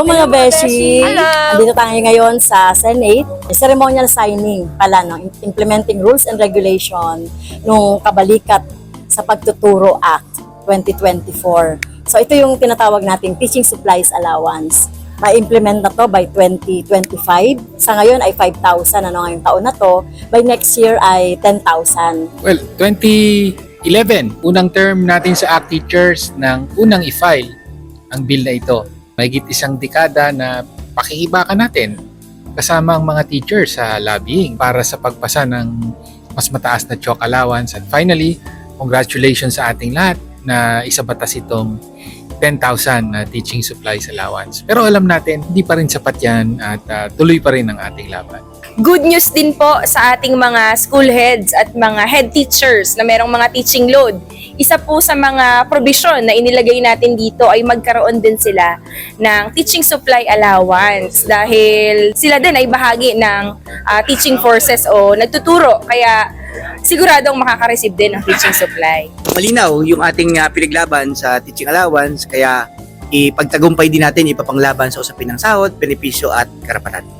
Hello mga Beshi! Hello! Andito tayo ngayon sa Senate. Ceremonial signing pala ng Implementing Rules and Regulation nung kabalikat sa Pagtuturo Act 2024. So ito yung tinatawag nating Teaching Supplies Allowance. Ma-implement na to by 2025. Sa ngayon ay 5,000 ano ngayong taon na to. By next year ay 10,000. Well, 2011, unang term natin sa ACT Teachers ng unang i-file ang bill na ito. Mahigit isang dekada na pakikibakan natin kasama ang mga teachers sa lobbying para sa pagpasa ng mas mataas na chalk allowance. At finally, congratulations sa ating lahat na isabatas itong 10,000 na teaching supplies allowance. Pero alam natin, hindi pa rin sapat yan at ah, tuloy pa rin ang ating laban. Good news din po sa ating mga school heads at mga head teachers na merong mga teaching load. Isa po sa mga provision na inilagay natin dito ay magkaroon din sila ng teaching supply allowance dahil sila din ay bahagi ng ah, teaching forces o nagtuturo kaya siguradong makaka-receive din ng teaching supply. malinaw yung ating uh, pinaglaban sa teaching allowance kaya ipagtagumpay din natin ipapanglaban sa usapin ng sahod, benepisyo at karapatan.